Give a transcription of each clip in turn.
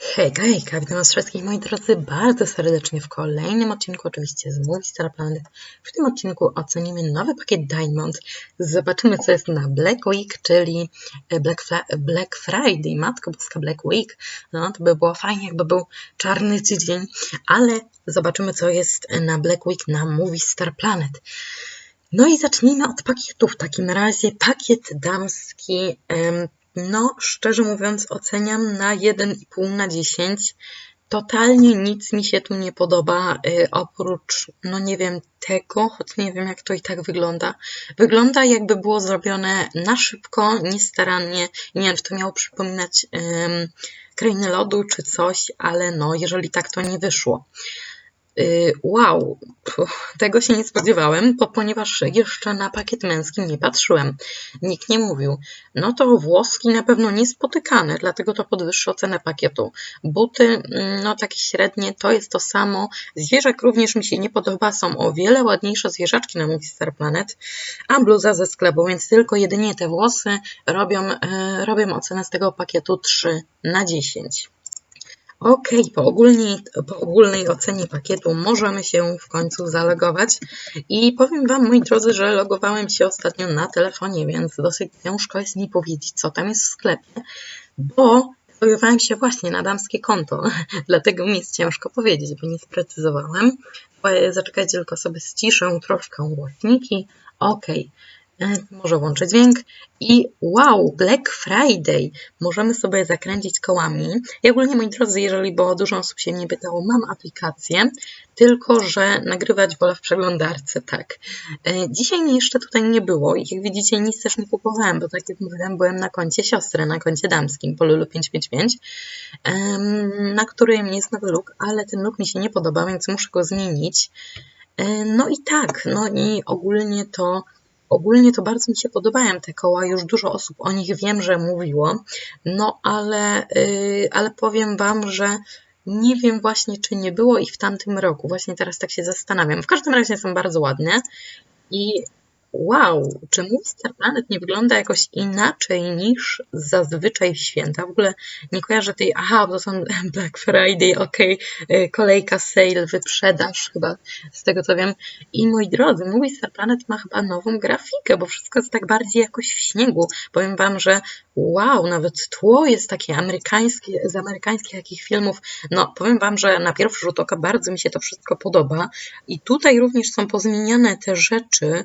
Hejka, hejka, witam was wszystkich moi drodzy bardzo serdecznie w kolejnym odcinku, oczywiście z Movie Star Planet. W tym odcinku ocenimy nowy pakiet Diamond, zobaczymy co jest na Black Week, czyli Black, Fla- Black Friday, matko boska Black Week, no to by było fajnie jakby był czarny tydzień, ale zobaczymy co jest na Black Week na Movie Star Planet. No i zacznijmy od pakietu w takim razie, pakiet damski, em, no, szczerze mówiąc, oceniam na 1,5 na 10. Totalnie nic mi się tu nie podoba, y, oprócz, no nie wiem, tego, choć nie wiem, jak to i tak wygląda. Wygląda, jakby było zrobione na szybko, niestarannie. Nie wiem, czy to miało przypominać um, krainy lodu czy coś, ale no, jeżeli tak, to nie wyszło. Y, Wow, tego się nie spodziewałem, ponieważ jeszcze na pakiet męski nie patrzyłem. Nikt nie mówił. No to włoski na pewno niespotykane, dlatego to podwyższa cenę pakietu. Buty, mm, no takie średnie, to jest to samo. Zwierzak również mi się nie podoba, są o wiele ładniejsze zwierzaczki na Movie Star Planet, a bluza ze sklepu, więc tylko jedynie te włosy robią, e, robią ocenę z tego pakietu 3 na 10. Okej, po, ogólnej, po ogólnej ocenie pakietu możemy się w końcu zalogować i powiem Wam, moi drodzy, że logowałem się ostatnio na telefonie, więc dosyć ciężko jest mi powiedzieć, co tam jest w sklepie, bo logowałem się właśnie na damskie konto, dlatego mi jest ciężko powiedzieć, bo nie sprecyzowałem. Zaczekajcie, tylko sobie ściszę troszkę głośniki. Okej. Może włączę dźwięk i wow, Black Friday! Możemy sobie zakręcić kołami. I ogólnie, moi drodzy, jeżeli, bo dużo osób się mnie pytało, mam aplikację, tylko że nagrywać wolę w przeglądarce, tak. E, Dzisiaj mnie jeszcze tutaj nie było i jak widzicie, nic też nie kupowałem, bo tak jak mówiłem, byłem na koncie siostry, na koncie damskim, Polulu 555, em, na którym jest nowy look, ale ten look mi się nie podoba, więc muszę go zmienić. E, No i tak, no i ogólnie to Ogólnie to bardzo mi się podobają te koła, już dużo osób o nich wiem, że mówiło, no ale, yy, ale powiem Wam, że nie wiem właśnie, czy nie było ich w tamtym roku. Właśnie teraz tak się zastanawiam. W każdym razie są bardzo ładne i wow, czy mój Planet nie wygląda jakoś inaczej niż zazwyczaj święta? W ogóle nie kojarzę tej, aha, bo to są Black Friday, okej, okay, kolejka sale, wyprzedaż chyba, z tego co wiem. I moi drodzy, mój Planet ma chyba nową grafikę, bo wszystko jest tak bardziej jakoś w śniegu. Powiem Wam, że wow, nawet tło jest takie amerykańskie, z amerykańskich jakich filmów. No, powiem Wam, że na pierwszy rzut oka bardzo mi się to wszystko podoba. I tutaj również są pozmieniane te rzeczy,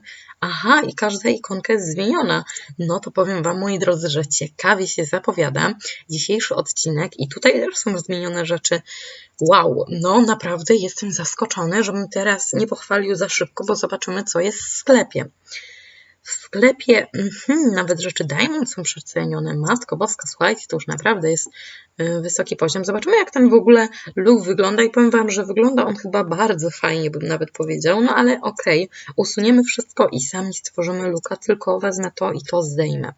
i każda ikonka jest zmieniona. No to powiem Wam, moi drodzy, że ciekawie się zapowiada dzisiejszy odcinek i tutaj też są zmienione rzeczy. Wow, no naprawdę jestem zaskoczony, żebym teraz nie pochwalił za szybko, bo zobaczymy, co jest w sklepie. W sklepie mm, nawet rzeczy Diamond są przecenione. Matko boska, słuchajcie, to już naprawdę jest y, wysoki poziom. Zobaczymy, jak ten w ogóle look wygląda i powiem Wam, że wygląda on chyba bardzo fajnie, bym nawet powiedział, no ale okej, okay. usuniemy wszystko i sami stworzymy looka, tylko wezmę to i to zdejmę.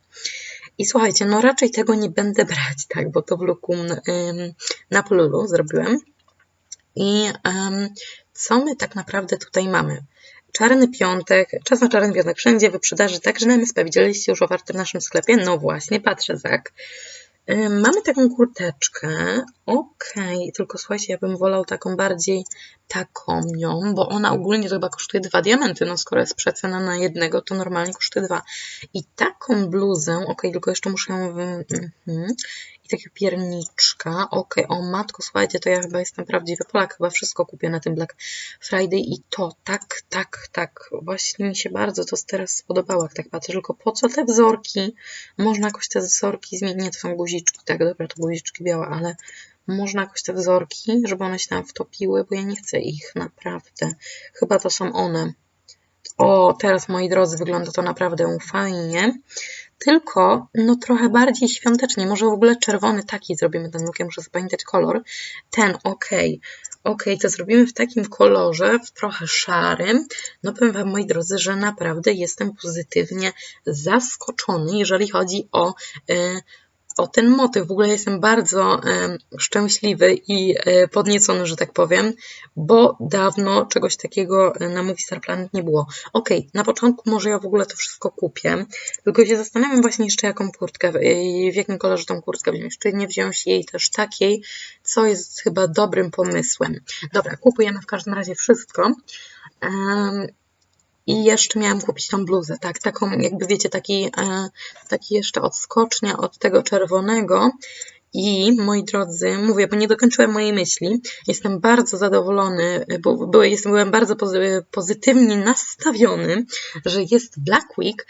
I słuchajcie, no raczej tego nie będę brać, tak, bo to w looku ym, na Polulu zrobiłem. I ym, co my tak naprawdę tutaj mamy? Czarny piątek, czas na czarny piątek wszędzie wyprzedaży, także na MSP widzieliście już ofertę w naszym sklepie? No właśnie, patrzę Zak. Mamy taką kurteczkę, okej, okay. tylko słuchajcie, ja bym wolał taką bardziej taką ją, bo ona ogólnie to chyba kosztuje dwa diamenty, no skoro jest przecena na jednego, to normalnie kosztuje dwa. I taką bluzę, okej, okay, tylko jeszcze muszę ją... -hmm. I takiego pierniczka, okej, okay. o matko, słuchajcie, to ja chyba jestem prawdziwy Polak, chyba wszystko kupię na tym Black Friday i to, tak, tak, tak, właśnie mi się bardzo to teraz spodobało, jak tak patrzę, tylko po co te wzorki? Można jakoś te wzorki zmienić, nie, to są guziczki, tak, dobra, to guziczki białe, ale można jakoś te wzorki, żeby one się tam wtopiły, bo ja nie chcę ich naprawdę. Chyba to są one. O, teraz moi drodzy, wygląda to naprawdę fajnie. Tylko, no trochę bardziej świątecznie. Może w ogóle czerwony taki zrobimy ten look. Ja muszę zapamiętać kolor. Ten, ok. Ok, to zrobimy w takim kolorze, w trochę szarym. No powiem Wam, moi drodzy, że naprawdę jestem pozytywnie zaskoczony, jeżeli chodzi o... Yy, o ten motyw. W ogóle jestem bardzo e, szczęśliwy i e, podniecony, że tak powiem, bo dawno czegoś takiego na Movie Star Planet nie było. Ok, na początku może ja w ogóle to wszystko kupię, tylko się zastanawiam właśnie jeszcze jaką kurtkę, w jakim kolorze tą kurtkę wziąć. Czy nie wziąć jej też takiej, co jest chyba dobrym pomysłem. Dobra, kupujemy w każdym razie wszystko. I jeszcze miałam kupić tą bluzę, tak, taką jakby wiecie, taki, e, taki jeszcze odskocznia od tego czerwonego. I moi drodzy, mówię, bo nie dokończyłem mojej myśli. Jestem bardzo zadowolony, bo byłem, jestem, byłem bardzo pozytywnie nastawiony, że jest Black Week,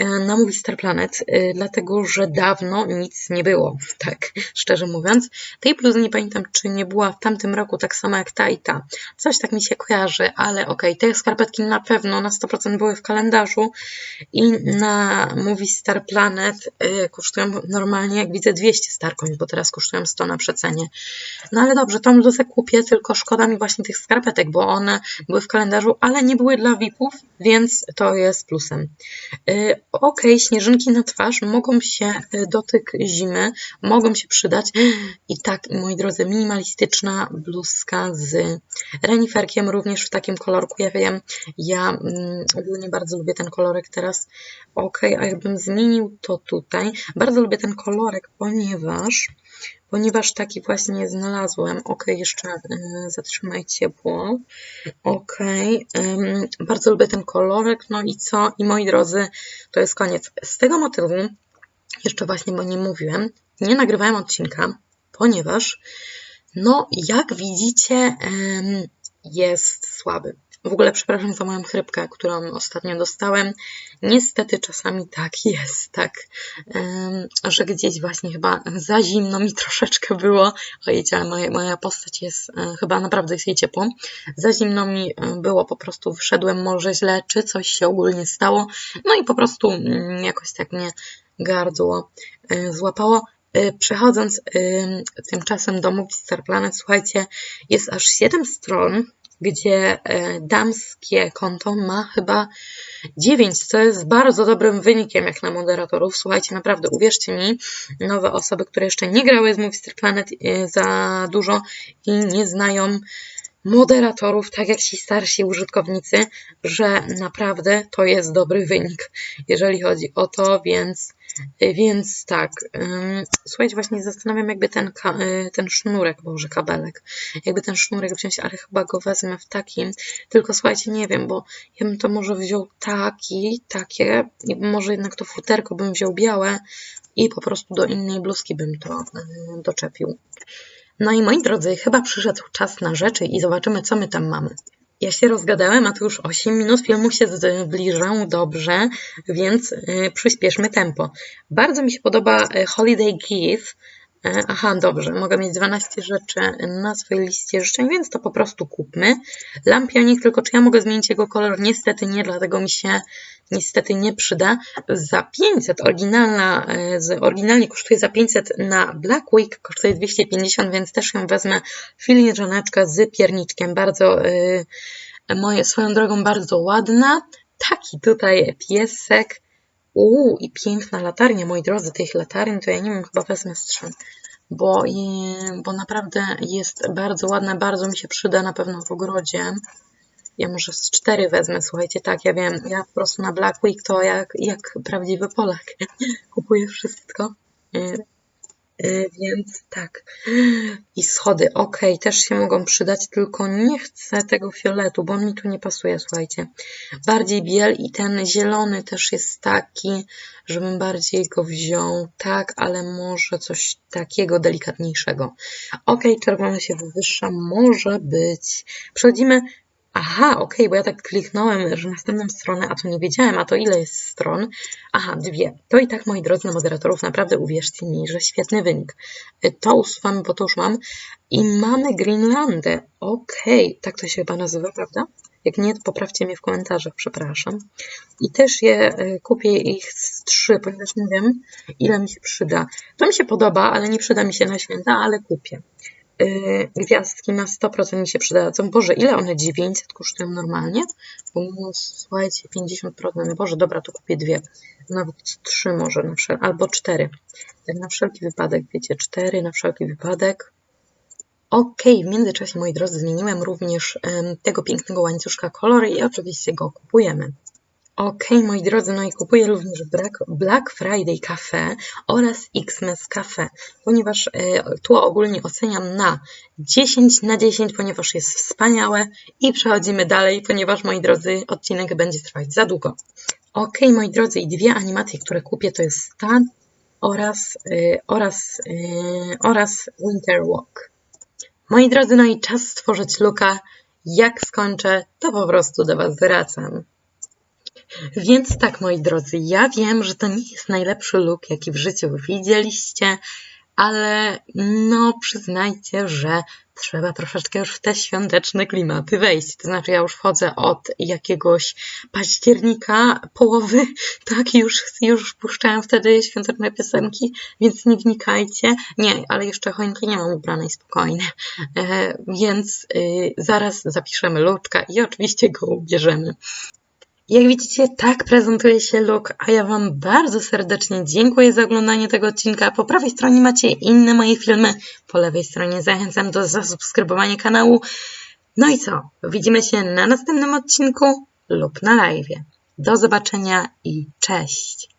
na Movie Star Planet, e, dlatego że dawno nic nie było, tak szczerze mówiąc. Tej bluzy nie pamiętam, czy nie była w tamtym roku tak samo jak ta i ta. Coś tak mi się kojarzy, ale okej, okay, te skarpetki na pewno na 100% były w kalendarzu i na Movie Star Planet e, kosztują normalnie, jak widzę, 200 Starcoin, bo teraz kosztują 100 na przecenie. No ale dobrze, tą bluzę kupię, tylko szkoda mi właśnie tych skarpetek, bo one były w kalendarzu, ale nie były dla VIP-ów, więc to jest plusem ok, śnieżynki na twarz mogą się e, dotyk zimy, mogą się przydać. I tak, moi drodzy, minimalistyczna bluzka z reniferkiem, również w takim kolorku. Ja wiem, ja mm, ogólnie bardzo lubię ten kolorek teraz. Ok, a jakbym zmienił to tutaj. Bardzo lubię ten kolorek, ponieważ ponieważ taki właśnie znalazłem. Ok, jeszcze y, zatrzymaj ciepło. Ok, bardzo lubię ten kolorek. No i co? I moi drodzy, to jest koniec. Z tego motywu, jeszcze właśnie, bo nie mówiłem, nie nagrywałem odcinka, ponieważ, no, jak widzicie, jest słaby. W ogóle przepraszam za moją chrypkę, którą ostatnio dostałem. Niestety czasami tak jest, tak, że gdzieś właśnie chyba za zimno mi troszeczkę było. Ojejcie, ale moja, moja postać jest, e, chyba naprawdę jest jej ciepło. Za zimno mi e, było, po prostu wszedłem może źle, czy coś się ogólnie stało. No i po prostu mm, jakoś tak mnie gardło e, złapało. Przechodząc tymczasem do Movie Planet, słuchajcie, jest aż 7 stron gdzie e, damskie konto ma chyba 9, co jest bardzo dobrym wynikiem jak na moderatorów. Słuchajcie, naprawdę uwierzcie mi, nowe osoby, które jeszcze nie grały z Movie Planet e, za dużo i nie znają moderatorów, tak jak ci starsi użytkownicy, że naprawdę to jest dobry wynik, jeżeli chodzi o to, więc, więc tak. Słuchajcie, właśnie zastanawiam, jakby ten, y, ten sznurek, boże, kabelek, jakby ten sznurek wziąć, ale chyba go wezmę w takim, tylko słuchajcie, nie wiem, bo ja bym to może wziął taki, takie, może jednak to futerko bym wziął białe i po prostu do innej bluzki bym to y, doczepił. No i moi drodzy, chyba przyszedł czas na rzeczy i zobaczymy, co my tam mamy. Ja się rozgadałem, a tu już 8 minut filmu się zbliża, dobrze, więc y, przyspieszmy tempo. Bardzo mi się podoba y, Holiday Gift. Y, aha, dobrze, mogę mieć 12 rzeczy na swojej liście życzeń, więc to po prostu kupmy. Lampionik, tylko czy ja mogę zmienić jego kolor? Niestety nie, dlatego mi się niestety nie przyda. Za 500, oryginalna, e, oryginalnie kosztuje za 500 na Black Week, kosztuje 250, więc też ją wezmę filiżaneczkę z pierniczkiem, bardzo yy, moje, swoją drogą bardzo ładna. Taki tutaj piesek. Uuu, i piękna latarnia, moi drodzy, tych latarni to ja nie wiem, chyba wezmę strzał bo, bo naprawdę jest bardzo ładna, bardzo mi się przyda na pewno w ogrodzie. Ja może z cztery wezmę, słuchajcie, tak, ja wiem, ja po prostu na Black Week to jak, jak prawdziwy Polak kupuję wszystko. Y, więc tak. I schody, ok, też się mogą przydać, tylko nie chcę tego fioletu, bo mi tu nie pasuje, słuchajcie. Bardziej biel i ten zielony też jest taki, żebym bardziej go wziął, tak, ale może coś takiego delikatniejszego. Ok, czerwony się wywyższa, może być. Przechodzimy Aha, okay, bo ja tak kliknąłem, że następną stronę, a to nie wiedziałem, a to ile jest stron? Aha, dwie. To i tak, moi drodzy, moderatorów, naprawdę uwierzcie mi, że świetny wynik. Y, to usuwamy, bo to już mam. I mamy Greenlandę. Okay, tak to się chyba nazywa, prawda? Jak nie, to poprawcie mnie w komentarzach, przepraszam. I też je y, kupię ich z trzy, ponieważ nie wiem, ile mi się przyda. To mi się podoba, ale nie przyda mi się na święta, ale kupię. Yy, gwiazdki na 100% mi się przydadzą. Boże, ile one 900 kosztują normalnie? Bo słuchajcie, 50%. Boże, dobra, to kupię dwie. Nawet trzy może, na wszel- albo cztery. Tak na wszelki wypadek, wiecie, cztery na wszelki wypadek. Okej, w międzyczasie, moi drodzy, zmieniłem również em, tego pięknego łańcuszka kolory i oczywiście go kupujemy. Okej, moi drodzy, no i kupuję również Black, Friday Cafe oraz Xmas Cafe, ponieważ e, tło ogólnie oceniam na 10 na 10, ponieważ jest wspaniałe i przechodzimy dalej, ponieważ, moi drodzy, odcinek będzie trwać za długo. Okej, moi drodzy, i dwie animacje, które kupię, to jest ta oraz, e, oraz, e, oraz Winter Walk. Moi drodzy, no i czas stworzyć luka. Jak skończę, to po prostu do Was wracam. Więc tak, moi drodzy, ja wiem, że to nie jest najlepszy look, jaki w życiu widzieliście, ale no przyznajcie, że trzeba troszeczkę już w te świąteczne klimaty wejść. To znaczy ja już wchodzę od jakiegoś października, połowy, tak, już, już puszczałem wtedy świąteczne piosenki, więc nie wnikajcie. Nie, ale jeszcze choinki nie mam ubranej spokojnie. E, więc y, zaraz zapiszemy luczka i oczywiście go ubierzemy. Jak widzicie, tak prezentuje się look, a ja Wam bardzo serdecznie dziękuję za oglądanie tego odcinka. Po prawej stronie macie inne moje filmy, po lewej stronie zachęcam do zasubskrybowania kanału. No i co? Widzimy się na następnym odcinku lub na live. Do zobaczenia i cześć!